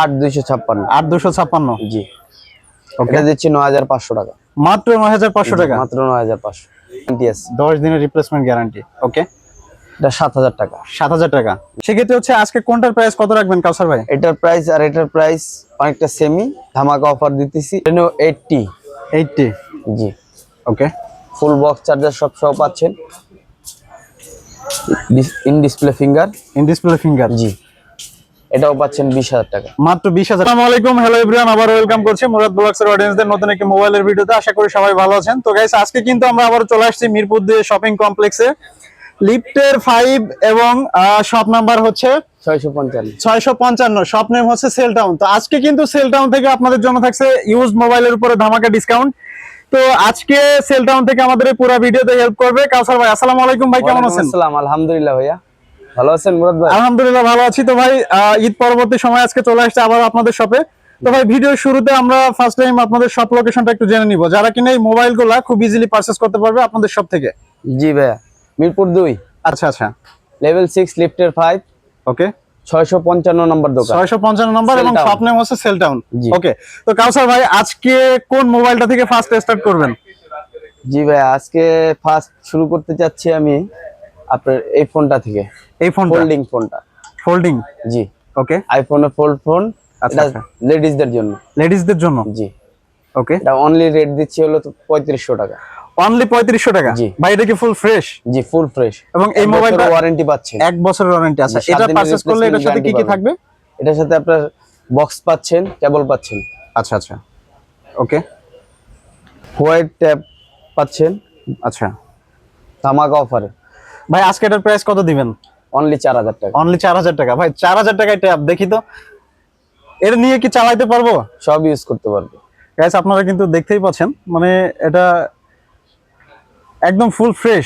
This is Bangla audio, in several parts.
আট দুইশো ছাপ্পান্ন। আট দুশো ছাপ্পান্ন। জি। ওকে দিচ্ছি নয় হাজার পাঁচশো টাকা। মাত্র নয় হাজার পাঁচশো টাকা? মাত্র নয় হাজার পাঁচশো। দশ দিনের রিপ্লেসমেন্ট গ্যারান্টি ওকে এটা সাত হাজার টাকা। সাত হাজার টাকা। সেক্ষেত্রে হচ্ছে আজকে কোনটার প্রাইস কত রাখবেন কাউসার ভাই? এটার প্রাইস আর এটার প্রাইস অনেকটা সেমি ধামাকা অফার দিতেছি। রেনো এইটটি এইটটি জি। ওকে ফুল বক্স চার্জার সব সহ পাচ্ছেন। In display finger in display finger জি। এটাও পাচ্ছেন বিশ হাজার টাকা। মাত্র বিশ হাজার। আসসালামু আলাইকুম হ্যালো এভরিওয়ান আবার ওয়েলকাম করছি মুরাদ ব্লগসের অডিয়েন্সদের নতুন একটি মোবাইলের ভিডিওতে আশা করি সবাই ভালো আছেন। তো গাইস আজকে কিন্তু আমরা আবার চলে আসছি মিরপুর দিয়ে শপিং কমপ্লেক্সে লিফটের ফাইভ এবং শপ নাম্বার হচ্ছে ছয়শো পঞ্চান্ন। শপ নেম হচ্ছে সেল টাউন তো আজকে কিন্তু সেল টাউন থেকে আপনাদের জন্য থাকছে ইউজ মোবাইলের উপরে ধামাকা ডিসকাউন্ট তো আজকে সেল টাউন থেকে আমাদের এই পুরো ভিডিওতে হেল্প করবে কাউসার ভাই। আসসালামু আলাইকুম ভাই কেমন আছেন? আসসালাম আলহামদুলিল্লাহ ভাইয়া। ভালো আছেন মুরাদ ভাই? আলহামদুলিল্লাহ ভালো আছি। তো ভাই ঈদ পরবর্তী সময় আজকে চলে আসছে আবার আপনাদের শপে তো ভাই ভিডিওর শুরুতে আমরা ফার্স্ট টাইম আপনাদের শপ লোকেশনটা একটু জেনে নিব। যারা কিনা এই মোবাইলগুলো খুব ইজিলি পারচেজ করতে পারবে আপনাদের শপ থেকে। জি ভাইয়া মিরপুর দুই। আচ্ছা আচ্ছা। লেভেল সিক্স লিফটের ফাইভ ওকে ছয়শো পঞ্চান্ন নম্বর দোকান। ছয়শো পঞ্চান্ন নম্বর এবং শপ নেম হচ্ছে সেল টাউন জি। ওকে তো কাউসার ভাই আজকে কোন মোবাইলটা থেকে ফার্স্ট স্টার্ট করবেন? জি ভাইয়া আজকে ফার্স্ট শুরু করতে চাচ্ছি আমি আপনার এই ফোনটা থেকে। এই ফোন ফোল্ডিং ফোনটা। ফোল্ডিং জি। ওকে আইফোনে ফোল্ড ফোন আচ্ছা, এটা আচ্ছা। লেডিসদের জন্য। লেডিসদের জন্য? জি। ওকে এটা অনলি রেট দিচ্ছি হলো পঁয়ত্রিশশো টাকা। অনলি পঁয়ত্রিশশো টাকা? জি। ভাই এটা কি ফুল ফ্রেশ জি ফুল ফ্রেশ এবং এই মোবাইলটা ওয়ারেন্টি পাচ্ছেন এক বছরের ওয়ারেন্টি আছে। এটা পারচেজ করলে এটার সাথে কি কি থাকবে? এটার সাথে আপনার বক্স পাচ্ছেন কেবল পাচ্ছেন। আচ্ছা আচ্ছা। ওকে হোয়াইট ট্যাব পাচ্ছেন। আচ্ছা। ধামাকা অফারে ভাই আজকে এটার প্রাইস কত দিবেন? অনলি চার হাজার টাকা। অনলি চার হাজার টাকা। ভাই চার হাজার টাকায় ট্যাব দেখি তো। এটা নিয়ে কি চালাইতে পারব? সব ইউজ করতে পারব। গাইস আপনারা কিন্তু দেখতেই পাচ্ছেন মানে এটা একদম ফুল ফ্রেশ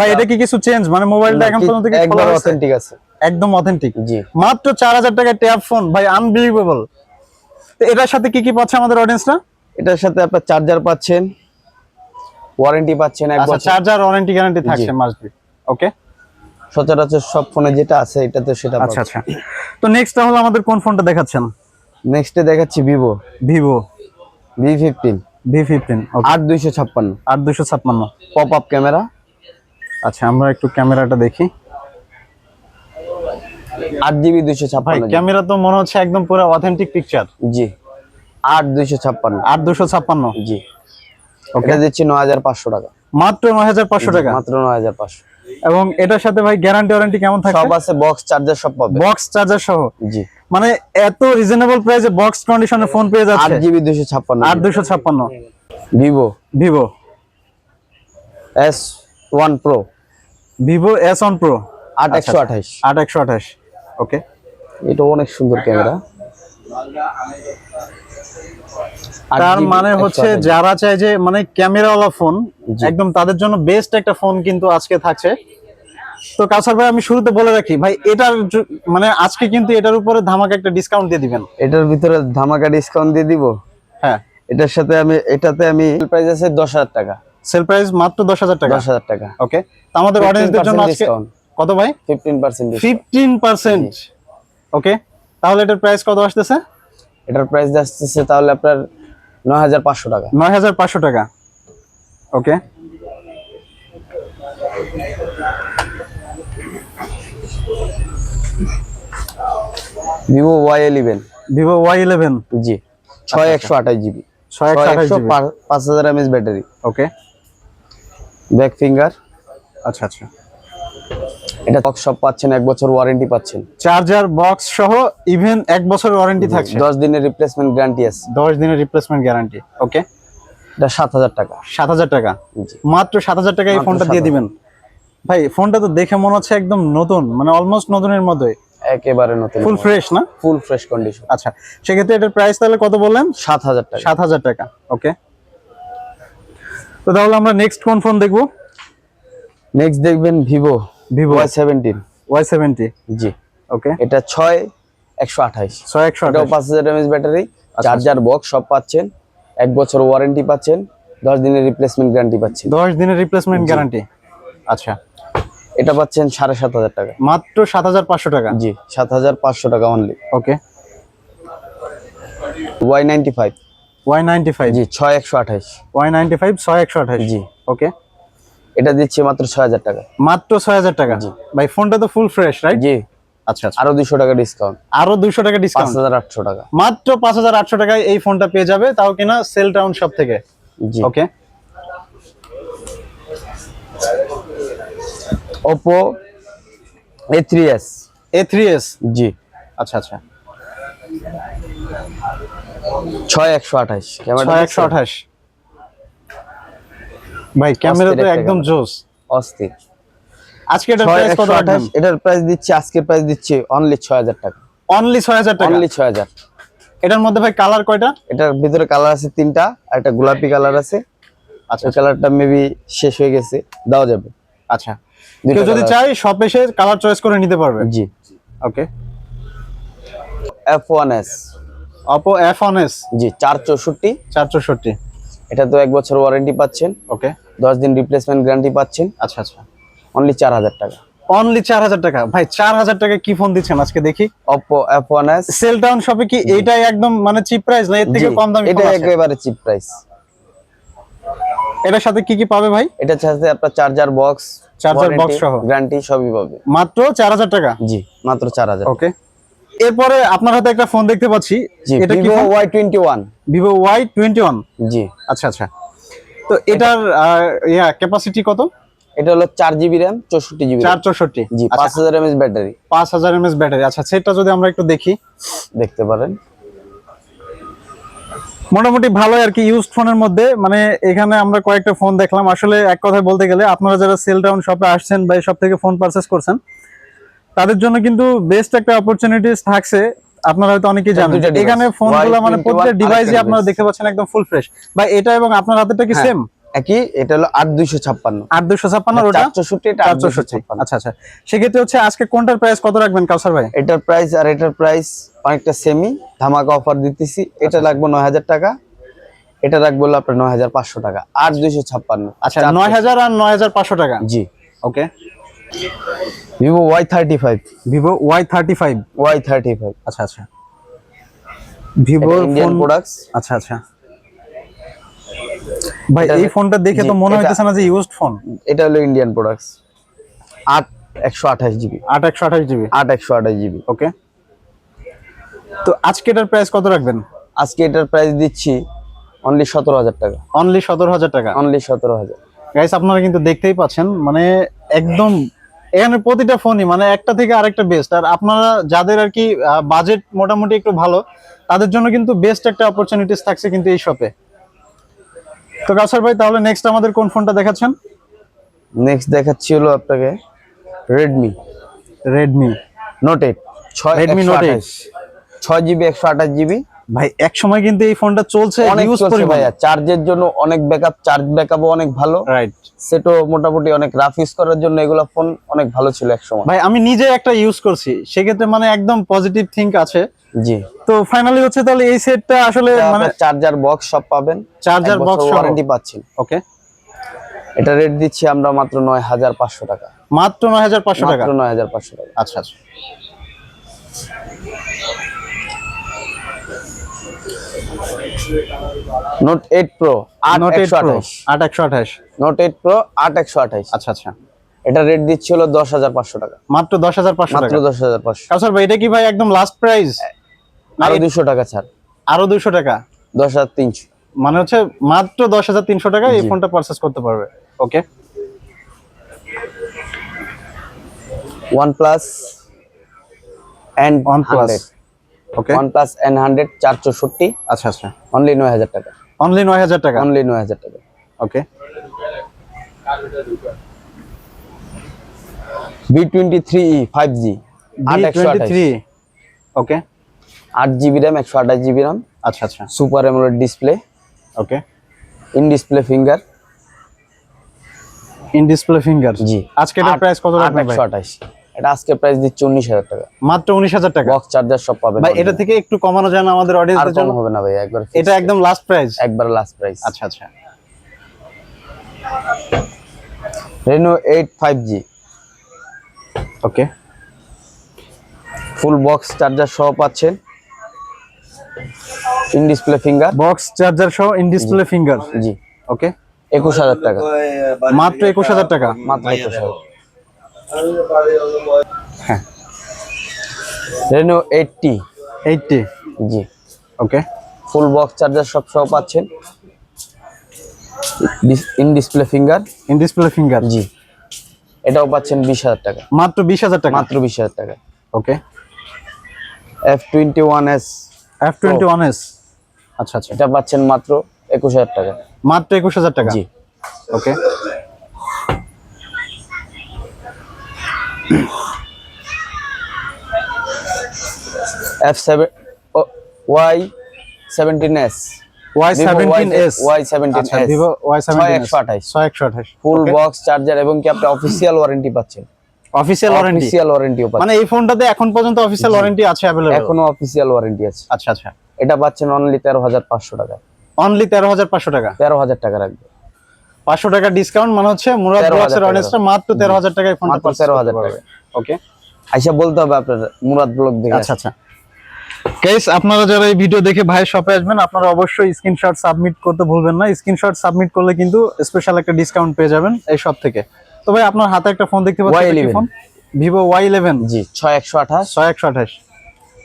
ভাই এটা কি কিছু চেঞ্জ মানে মোবাইলটা এখন পর্যন্ত কি আছে? অথেন্টিক আছে। একদম অথেন্টিক জি। মাত্র চার হাজার টাকায় ট্যাব ফোন ভাই আনবিলিভেবল তো এটার সাথে কি কি পাচ্ছে আমাদের অডিয়েন্সরা এটার সাথে আপনার চার্জার পাচ্ছেন ওয়ারেন্টি পাচ্ছেন এক আচ্ছা বছর। চার্জার ওয়ারেন্টি গ্যারান্টি থাকছে মাস্ট বি ওকে সচরাচর সব ফোনে যেটা আছে এটাতে সেটা আচ্ছা আচ্ছা। তো নেক্সট তাহলে আমাদের কোন ফোনটা দেখাচ্ছেন? নেক্সটে দেখাচ্ছি Vivo Vivo V fifteen V fifteen আট দুইশো ছাপ্পান্ন। আট দুশো ছাপ্পান্ন। পপ আপ ক্যামেরা আচ্ছা আমরা একটু ক্যামেরাটা দেখি। আট জিবি দুইশো ছাপ্পান্ন ক্যামেরা তো মনে হচ্ছে একদম পুরো অথেন্টিক পিকচার জি। আট দুইশো ছাপ্পান্ন। আট দুশো ছাপ্পান্ন। জি। ওকে দিচ্ছি নয় হাজার পাঁচশো টাকা। মাত্র নয় হাজার পাঁচশো টাকা? মাত্র নয় হাজার পাঁচশো। এবং এটার সাথে ভাই গ্যারান্টি ওয়ারেন্টি কেমন সব আছে বক্স চার্জার সব পাবে। বক্স চার্জার সহ? জি। মানে এত রিজনেবল প্রাইসে বক্স কন্ডিশনে ফোন পেয়ে যাচ্ছে? জিবি দুইশো ছাপ্পান্ন আট দুশো ছাপ্পান্ন। Vivo Vivo S one Pro Vivo S one Pro আট একশো আঠাইশ আট একশো আঠাশ। ওকে এটা অনেক সুন্দর ক্যামেরা। তার মানে হচ্ছে যারা চায় যে মানে ক্যামেরাওয়ালা ফোন একদম তাদের জন্য বেস্ট একটা ফোন কিন্তু আজকে থাকছে। তো কাসার ভাই আমি শুরুতে বলে রাখি ভাই এটার মানে আজকে কিন্তু এটার উপরে ধামাকা একটা ডিসকাউন্ট দিয়ে দিবেন। এটার ভিতরে ধামাকা ডিসকাউন্ট দিয়ে দিব? হ্যাঁ। এটার সাথে আমি এটাতে আমি প্রাইস আছে দশ হাজার টাকা। সেল প্রাইস মাত্র দশ হাজার টাকা? দশ হাজার টাকা। ওকে তো আমাদের অডিয়েন্সদের জন্য আজকে কত ভাই? Fifteen percent fifteen percent okay তাহলে এটার প্রাইস কত আসতেছে? এটার প্রাইস আসতেছে তাহলে আপনার নয় হাজার পাঁচশো টাকা। নয় হাজার পাঁচশো টাকা। Okay Vivo Y eleven Vivo Y eleven জি। ছয় একশো আঠাশ জিবি। ছয় একশো পাঁচ হাজার এমএস ব্যাটারি। ওকে ব্যাক ফিঙ্গার আচ্ছা আচ্ছা। এটা বক্স সব পাচ্ছেন এক বছর ওয়ারেন্টি পাচ্ছেন। চার্জার বক্স সহ ইভেন এক বছরের ওয়ারেন্টি থাকছে। দশ দিনের রিপ্লেসমেন্ট গ্যারান্টি আছে। দশ দিনের রিপ্লেসমেন্ট গ্যারান্টি ওকে এটা সাত হাজার টাকা। সাত হাজার টাকা। মাত্র সাত হাজার টাকা এই ফোনটা দিয়ে দিবেন। ভাই ফোনটা তো দেখে মনে হচ্ছে একদম নতুন মানে অলমোস্ট নতুনের মতোই। একেবারে নতুন। ফুল ফ্রেশ না? ফুল ফ্রেশ কন্ডিশন আচ্ছা সেক্ষেত্রে এটার প্রাইস তাহলে কত বললেন? সাত হাজার টাকা। সাত হাজার টাকা ওকে তো তাহলে আমরা নেক্সট কোন ফোন দেখব? নেক্সট দেখবেন Vivo Vivo Y seventeen Y seventy জি। ওকে এটা ছয় একশো আঠাইশ। ছয় একশো এটাও পাঁচ হাজার এমএস ব্যাটারি। চার্জার বক্স সব পাচ্ছেন। এক বছর ওয়ারেন্টি পাচ্ছেন। দশ দিনের রিপ্লেসমেন্ট গ্যারান্টি পাচ্ছেন। দশ দিনের রিপ্লেসমেন্ট গ্যারান্টি আচ্ছা। এটা পাচ্ছেন সাড়ে সাত হাজার টাকা। মাত্র সাত হাজার পাঁচশো টাকা? জি সাত হাজার পাঁচশো টাকা only okay Y ninety five Y ninety five জি ছয় একশো আঠাইশ। ওয়াই নাইনটি ফাইভ ছয় একশো আঠাশ জি। ওকে এটা দিচ্ছি মাত্র ছয় হাজার টাকা। মাত্র ছয় হাজার টাকা। ভাই ফোনটা তো ফুল ফ্রেশ রাইট জি। আচ্ছা আচ্ছা। আরও দুশো টাকা ডিসকাউন্ট আরও দুইশো টাকা পাঁচ ডিসকাউন্ট হাজার আটশো টাকা। মাত্র পাঁচ হাজার আটশো টাকায় এই ফোনটা পেয়ে যাবে তাও কিনা সেল টাউন শপ থেকে। জি। Okay Oppo A three S A three S জি। আচ্ছা আচ্ছা। ছয় একশো আঠাইশ ছয় একশো আঠাশ। ভাই ক্যামেরা তো একদম জোস। অস্থির। আজকে এটা প্রাইস কত একশো আঠাশ? রাখবেন এটার প্রাইস দিচ্ছি আজকের প্রাইস দিচ্ছি অনলি ছয় হাজার টাকা। অনলি ছয় হাজার টাকা? অনলি ছয় হাজার। এটার মধ্যে ভাই কালার কয়টা? এটার ভিতরে কালার আছে তিনটা আর একটা গোলাপি কালার আছে। আচ্ছা। কালারটা মেবি শেষ হয়ে গেছে দেওয়া যাবে। আচ্ছা। কেউ যদি চাই শপ এসে কালার চয়েস করে নিতে পারবে। জি। Okay F one S Oppo F one S জি চার চৌষট্টি। চার চৌষট্টি। এটা তো এক বছর ওয়ারেন্টি পাচ্ছেন। ওকে দশ দিন রিপ্লেসমেন্ট গ্যারান্টি পাচ্ছেন। আচ্ছা আচ্ছা। অনলি চার হাজার টাকা। অনলি চার হাজার টাকা। ভাই চার হাজার টাকা কি ফোন দিচ্ছেন আজকে দেখি? Oppo F one S Cell Town শপে কি এটাই একদম মানে চিপ প্রাইস না? এর থেকে কম দামি এটা একেবারে চিপ প্রাইস এটার সাথে কি কি পাবে ভাই? এটার সাথে আপনার চার্জার বক্স Charger box সহ? গ্যারান্টি সবই পাবে। মাত্র চার হাজার টাকা? জি মাত্র চার হাজার। ওকে এরপরে আপনার হাতে একটা ফোন দেখতে পাচ্ছি। এটা কি Vivo Y twenty one Vivo Y twenty one জি। আচ্ছা আচ্ছা। তো এটার ইয়া ক্যাপাসিটি কত? এটা হলো চার জিবি র্যাম চৌষট্টি জিবি চার চৌষট্টি। জি আচ্ছা, পাঁচ হাজার এমএস ব্যাটারি। পাঁচ হাজার এমএস ব্যাটারি। আচ্ছা সেটা যদি আমরা একটু দেখি। দেখতে পারেন। মোটামুটি ভালো আর কি ইউজড ফোনের মধ্যে। মানে এখানে আমরা কয়েকটা ফোন দেখলাম। আসলে এক কথায় বলতে গেলে আপনারা যারা সেল টাউন শপে আসছেন বা সব থেকে ফোন পারচেস করছেন তাদের জন্য কিন্তু বেস্ট একটা অপরচুনিটিস থাকছে। আপনারা হয়তো অনেকেই জানেন এখানে ফোনগুলো মানে Y21 প্রত্যেকটা ডিভাইসই আপনারা দেখতে পাচ্ছেন একদম ফুল ফ্রেশ বা এটা এবং আপনার হাতেরটা কি হ্যাঁ, সেম একই এটা হলো আট দুইশো ছাপ্পান্ন। আট দুশো ছাপ্পান্ন ওটা চৌষট্টি এটা আট দুইশো ছাপ্পান্ন। আচ্ছা আচ্ছা। সেক্ষেত্রে হচ্ছে আজকে কোনটার প্রাইস কত রাখবেন কাউসার ভাই? এটার প্রাইস আর এটার প্রাইস অনেকটা সেমি ধামাকা অফার দিতেছি। এটা লাগবে নয় হাজার টাকা। এটা রাখব আপনার নয় হাজার পাঁচশো টাকা। আট দুইশো ছাপ্পান্ন। আচ্ছা নয় হাজার আর নয় হাজার পাঁচশো টাকা? জি। Okay Vivo Y thirty five Vivo Y thirty five Y thirty five আচ্ছা। আচ্ছা ভিভো ইন্ডিয়ান ফোন প্রোডাক্টস আচ্ছা আচ্ছা। ভাই এই ফোনটা দেখে তো মনে হইতেছে না যে ইউজড ফোন এটা হলো ইন্ডিয়ান প্রোডাক্টস আট একশো আঠাশ জিবি। আট একশো আঠাশ জিবি। আট একশো আঠাশ জিবি। ওকে। তো আজকে এটার প্রাইস কত রাখবেন? আজকে এটার প্রাইস দিচ্ছি অনলি সতেরো হাজার টাকা। অনলি সতেরো হাজার টাকা। অনলি সতেরো হাজার। গাইস আপনারা কিন্তু দেখতেই পাচ্ছেন মানে একদম এখানে প্রতিটা ফোনই মানে একটা থেকে আরেকটা বেস্ট আর আপনারা যাদের আর কি বাজেট মোটামুটি একটু ভালো তাদের জন্য কিন্তু বেস্ট একটা অপরচুনিটিস থাকছে কিন্তু এই শপে তো কাউসার ভাই তাহলে নেক্সট আমাদের কোন ফোনটা দেখাচ্ছেন? নেক্সট দেখাচ্ছি হলো আপনাকে রেডমি রেডমি নোট এইট ছয় Redmi Redmi Note নোট ছয় জিবি একশো আঠাশ জিবি ভাই এক সময় কিন্তু এই ফোনটা চলছে ইউজ চলছে ভাইয়া। চার্জের জন্য অনেক ব্যাকআপ চার্জ ব্যাকআপও অনেক ভালো। রাইট সেটও মোটামুটি অনেক রাফ ইউজ করার জন্য এগুলো ফোন অনেক ভালো ছিল এক সময় ভাই আমি নিজে একটা ইউজ করছি। সেক্ষেত্রে মানে একদম পজিটিভ থিঙ্ক আছে। জি। তো ফাইনালি হচ্ছে তাহলে এই সেটটা আসলে মানে চার্জার বক্স সব পাবেন। চার্জার বক্স ওয়ারেন্টি পাচ্ছেন। ওকে এটা রেট দিচ্ছি আমরা মাত্র নয় হাজার পাঁচশো টাকা। মাত্র নয় হাজার পাঁচশো টাকা? মাত্র নয় হাজার পাঁচশো টাকা। আচ্ছা আচ্ছা। Note eight Pro 8128 8128 Note eight Pro 8128 আচ্ছা আচ্ছা। এটা রেট দিচ্ছি হলো 10500 টাকা। মাত্র 10500 টাকা। মাত্র 10500 কারণ স্যার ভাই এটা কি ভাই একদম লাস্ট প্রাইস আরও মানে দুশো টাকা ছাড়। আরও 200 টাকা? 10300 মানে হচ্ছে মাত্র 10300 টাকা এই ফোনটা পারচেস করতে পারবে। Okay OnePlus and one plus OnePlus N100 464 আচ্ছা আচ্ছা। অনলি 9000 টাকা। অনলি 9000 টাকা? অনলি 9000 টাকা। Okay B23E 5G B23 okay 8 GB RAM 128 GB RAM আচ্ছা আচ্ছা। Super AMOLED display okay in display finger in display finger জি। আজকে এটার প্রাইস কত রাখবেন ভাই? এটা আজকে প্রাইস দিচ্ছে উনিশ হাজার টাকা। মাত্র উনিশ হাজার টাকা? বক্স চার্জার সব পাবেন ভাই এটা থেকে একটু কমানো যায় না আমাদের আর জন্য? হবে না ভাই একবার এটা একদম লাস্ট প্রাইস একবার লাস্ট প্রাইস আচ্ছা আচ্ছা। Reno eight five G okay full box charger সহ পাচ্ছেন। In display finger box charger সহ ইন ডিসপ্লে ফিঙ্গার জি। ওকে একুশ হাজার টাকা। মাত্র একুশ হাজার টাকা। মাত্র একুশ হাজার। হ্যাঁ। রেনো এইটটি এইটটি জি। ওকে ফুল বক্স চার্জার সব সহ পাচ্ছেন। In display finger in display finger জি। এটাও পাচ্ছেন বিশ হাজার টাকা। মাত্র বিশ হাজার টাকা? মাত্র বিশ হাজার টাকা। Okay F twenty one S F twenty one S আচ্ছা আচ্ছা। এটা পাচ্ছেন মাত্র একুশ হাজার টাকা। মাত্র একুশ হাজার টাকা? জি। Okay F seven Y seventeen S full box charger এবং কি আপনি অফিসিয়াল ওয়ারেন্টি পাচ্ছেন? অফিসিয়াল ওয়ারেন্টি অফিসিয়াল ওয়ারেন্টিও পাচ্ছেন। মানে এই ফোনটাতে এখন পর্যন্ত অফিসিয়াল ওয়ারেন্টি আছে অ্যাভেলেবল এখনও অফিসিয়াল ওয়ারেন্টি আছে। আচ্ছা আচ্ছা। এটা পাচ্ছেন অনলি তেরো হাজার পাঁচশো টাকা। অনলি তেরো হাজার পাঁচশো টাকা? তেরো হাজার টাকা রাখবে। পাঁচশো টাকা ডিসকাউন্ট মানে হচ্ছে মুরাদ 13,000 ব্লগসের টাকা। অনেস্টটা মাত্র তেরো হাজার টাকায় ফোনটা মাত্র 13,000 টাকা। ওকে আইসা বলতে হবে আপনার মুরাদ ব্লগ দেখে আচ্ছা আচ্ছা। গাইস আপনারা যারা এই ভিডিও দেখে ভাই শপে আসবেন আপনারা অবশ্যই স্ক্রিনশট সাবমিট করতে ভুলবেন না। স্ক্রিনশট সাবমিট করলে কিন্তু স্পেশাল একটা ডিসকাউন্ট পেয়ে যাবেন এই সব থেকে। তো ভাই আপনার হাতে একটা ফোন দেখতে পাচ্ছি এটা কি Y11 phone Vivo Y eleven জি ছয় একশো আঠাশ। ছয় একশো আঠাশ।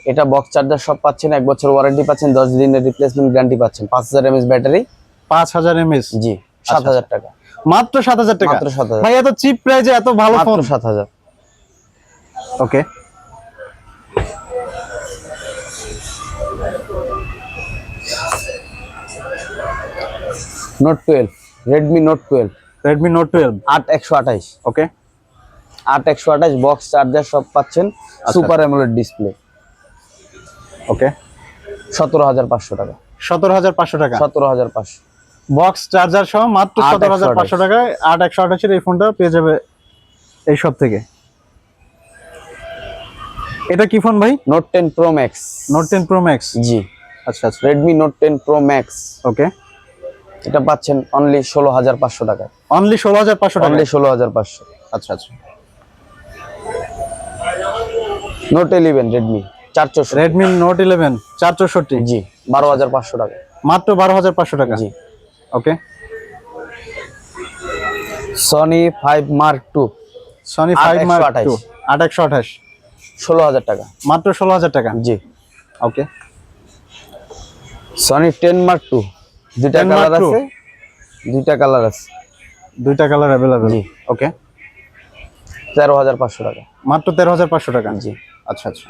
এটা বক্স চার্জার সব পাচ্ছেন এক বছর ওয়ারেন্টি পাচ্ছেন দশ দিনের রিপ্লেসমেন্ট গ্যারান্টি পাচ্ছেন। পাঁচ হাজার এমএস ব্যাটারি পাঁচ হাজার এমএস। জি সাত হাজার টাকা। মাত্র সাত হাজার টাকা? মাত্র 7,000 ভাই এত চিপ প্রাইজে এত ভালো ফোন সাত হাজার। Okay note twelve Redmi note twelve Redmi note twelve আট একশো আঠাইশ ওকে আট একশো আঠাইশ বক্স চার্জার সব পাচ্ছেন। সুপার অ্যামোলেড ডিসপ্লে ওকে সতেরো হাজার পাঁচশো টাকা। সতেরো হাজার পাঁচশো টাকা? সতেরো হাজার পাঁচশো। বক্স চার্জার সহ মাত্র সতেরো হাজার পাঁচশো টাকায় আট একশো আঠাশের এই ফোনটা পেয়ে যাবে এই সব থেকে। এটা কি ফোন ভাই? Note ten pro max note ten pro max জি। আচ্ছা আচ্ছা। Redmi note ten pro max okay এটা পাচ্ছেন অনলি ষোলো হাজার পাঁচশো টাকা। অনলি ষোলো হাজার পাঁচশো টাকা? অনলি ষোলো হাজার পাঁচশো। আচ্ছা আচ্ছা। নোট ইলেভেন রেডমি চারশো রেডমি নোট ইলেভেন চার চৌষট্টি জি বারো হাজার পাঁচশো টাকা। মাত্র বারো হাজার পাঁচশো টাকা? জি। Okay Sony five mark two Sony five mark. Two আট একশো আঠাশ। ষোলো হাজার টাকা। মাত্র ষোলো হাজার টাকা? জি। Okay Sony ten mark two দুইটা 10 কালার আছে। দুইটা কালার আছে। দুইটা কালার অ্যাভেলেবেল জি। ওকে তেরো হাজার পাঁচশো টাকা। মাত্র তেরো হাজার পাঁচশো টাকা? জি। আচ্ছা আচ্ছা।